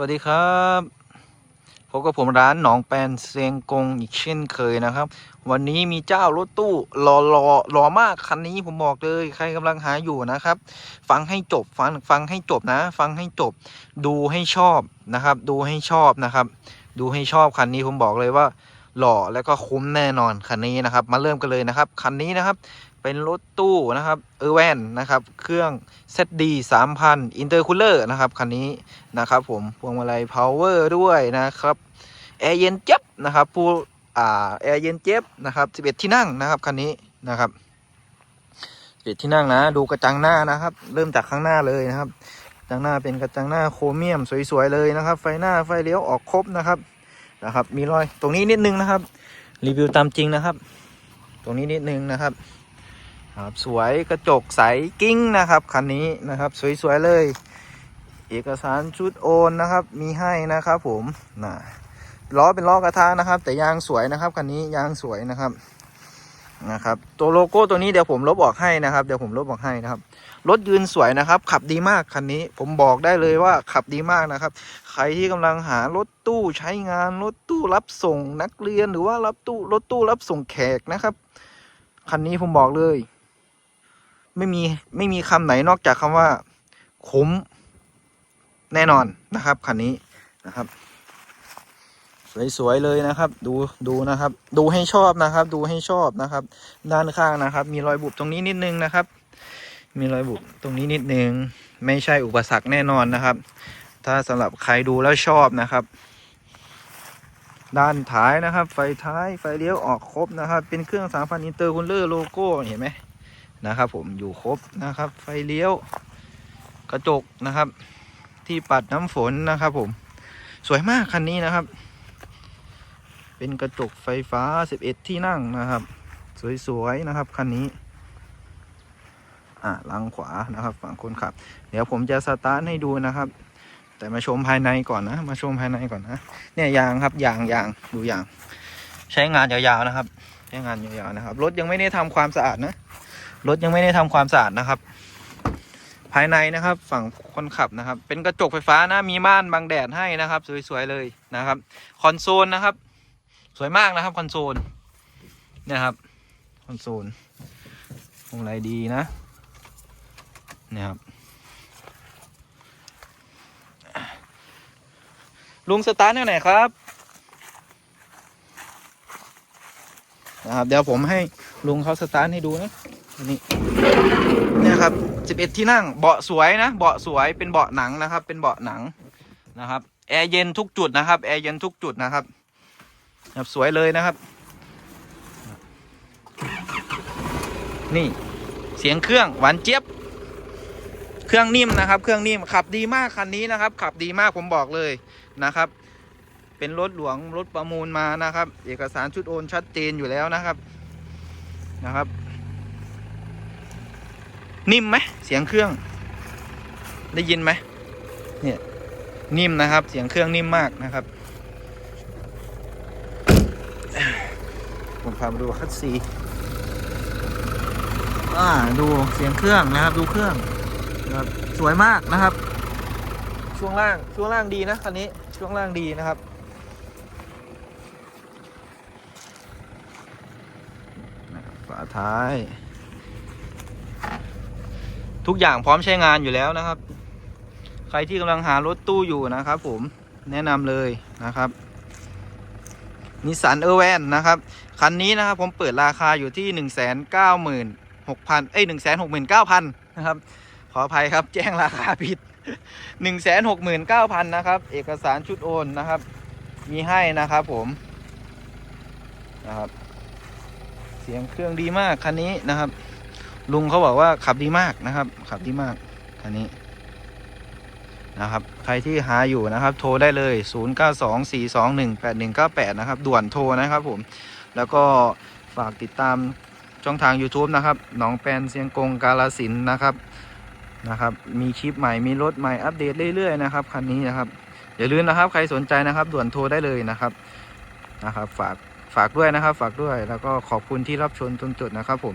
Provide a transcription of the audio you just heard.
วัสดีครับพบกับผมร้านหนองแปนเซียงกงอีกเช่นเคยนะครับ วันนี้มีเจ้ารถตู้รอรอรอมากคันนี้ผมบอกเลยใครกำลังหาอยู่นะครับ ฟังให้จบฟังฟังให้จบนะ ฟังให้จบ ดูให้ชอบนะครับ ดูให้ชอบนะครับ ดูให้ชอบคันนี้ผมบอกเลยว่าหล่อแล้วก็คุ้มแน่นอนคันนี้นะครับ มาเริ่มกันเลยนะครับคันนี้นะครับ เป็นรถตู้นะครับเออแวนนะครับ เครื่อง ZD 3000 Intercooler นะครับ คันนี้นะครับผม พวงมาลัย power ด้วยนะครับแอร์เย็นเจ็บนะครับผู้อ่าแอร์เย็นเจ็บนะครับ11 ที่นั่งนะครับ คันนี้นะครับ11ที่นั่งนะ ดูกระจังหน้านะครับ เริ่มจากข้างหน้าเลยนะครับกระจังหน้าเป็นกระจังหน้าโครเมียมสวยๆเลยนะครับ ไฟหน้าไฟเลี้ยวออกครบนะครับนะครับ มีรอยตรงนี้นิดนึงนะครับ รีวิวตามจริงนะครับ ตรงนี้นิดนึงนะครับ ครับสวยกระจกใสกิ้งนะครับคันนี้นะครับ สวยๆเลย เอกสารชุดโอนนะครับ มีให้นะครับผมนะล้อเป็นล้อกระทะนะครับ แต่ยางสวยนะครับคันนี้ยางสวยนะครับนะครับตัวโลโก้ตัวนี้เดี๋ยวผมลบออกให้นะครับเดี๋ยวผมลบออกให้นะครับรถยืนสวยนะครับ ขับดีมากคันนี้ผมบอกได้เลยว่าขับดีมากนะครับ ใครที่กำลังหารถตู้ใช้งานรถตู้รับส่งนักเรียนหรือว่ารับตู้รถตู้รับส่งแขกนะครับคันนี้ผมบอกเลย ไม่มีไม่มีคำไหนนอกจากคำว่าคุ้มแน่นอนนะครับคันนี้นะครับ สวยๆเลยนะครับ ดูดูนะครับ ดูให้ชอบนะครับ ดูให้ชอบนะครับ ด้านข้างนะครับ มีรอยบุบตรงนี้นิดนึงนะครับ มีรอยบุบตรงนี้นิดนึง ไม่ใช่อุปสรรคแน่นอนนะครับ ถ้าสำหรับใครดูแล้วชอบนะครับ ด้านท้ายนะครับ ไฟท้ายไฟเลี้ยวออกครบนะครับ เป็นเครื่อง3,000อินเตอร์คูลเลอร์โลโก้เห็นไหม นะครับผมอยู่ครบนะครับ ไฟเลี้ยว กระจกนะครับ ที่ปัดน้ำฝนนะครับผมสวยมากคันนี้นะครับ เป็นกระจกไฟฟ้า 11 ที่นั่งนะครับ สวยๆนะครับคันนี้อ่าลังขวานะครับ ฝั่งคนขับ เดี๋ยวผมจะสตาร์ทให้ดูนะครับ แต่มาชมภายในก่อนนะ มาชมภายในก่อนนะเนี่ยยางครับยางยางดูยาง ใช้งานยาวๆนะครับ ใช้งานยาวๆนะครับรถยังไม่ได้ทำความสะอาดนะ รถยังไม่ได้ทำความสะอาดนะครับ ภายในนะครับ ฝั่งคนขับนะครับ เป็นกระจกไฟฟ้านะมีม่านบังแดดให้นะครับ สวยๆเลยนะครับคอนโซลนะครับ สวยมากนะครับคอนโซลเนี่ยครับคอนโซลวงไรดีนะเนี่ยครับลุงสตาร์ทไหนครับนะครับ เดี๋ยวผมให้ลุงเขาสตาร์ทให้ดูนะ นนี้เนี่ยครับ11ที่นั่งเบาะสวยนะเบาะสวยเป็นเบาะหนังนะครับ เป็นเบาะหนังนะครับแอร์เย็นทุกจุดนะครับแอร์เย็นทุกจุดนะครับแบบสวยเลยนะครับ นี่เสียงเครื่องหวานเจี๊ยบ เครื่องนิ่มนะครับ เครื่องนิ่มขับดีมากคันนี้นะครับ ขับดีมากผมบอกเลยนะครับ เป็นรถหลวงรถประมูลมานะครับ เอกสารชุดโอนชัดเจนอยู่แล้วนะครับนะครับ นิ่มไหมเสียงเครื่อง ได้ยินไหมเนี่ยนิ่มนะครับ เสียงเครื่องนิ่มมากนะครับผมพามาดูคัสซีอ่าดูเสียงเครื่องนะครับ ดูเครื่องนะครับสวยมากนะครับ ช่วงล่างช่วงล่างดีนะคันนี้ช่วงล่างดีนะครับฝาท้าย ทุกอย่างพร้อมใช้งานอยู่แล้วนะครับ ใครที่กำลังหารถตู้อยู่นะครับผมแนะนำเลยนะครับนิสสันเออร์แวนนะครับ คันนี้นะครับผมเปิดราคาอยู่ที่หนึ่งแสนเก้าหมื่นหกพันเอ้ยหนึ่งแสนหกหมื่นเก้าพันนะครับ ขออภัยครับแจ้งราคาผิดหนึ่งแสนหกหมื่นเก้าพันนะครับ เอกสารชุดโอนนะครับ มีให้นะครับผมนะครับ เสียงเครื่องดีมากคันนี้นะครับ ลุงเขาบอกว่าขับดีมากนะครับ ขับดีมากคันนี้นะครับ ใครที่หาอยู่นะครับ โทรได้เลย 0924218198 นะครับ ด่วนโทรนะครับผม แล้วก็ฝากติดตามช่องทาง YouTube นะครับหนองแปนเสียงกงกาลสินนะครับนะครับ มีคลิปใหม่มีรถใหม่อัปเดตเรื่อยๆนะครับคันนี้นะครับอย่าลืมนะครับใครสนใจนะครับด่วนโทรได้เลยนะครับนะครับ ฝากฝากด้วยนะครับ ฝากด้วยแล้วก็ขอบคุณที่รับชมจนจบนะครับผม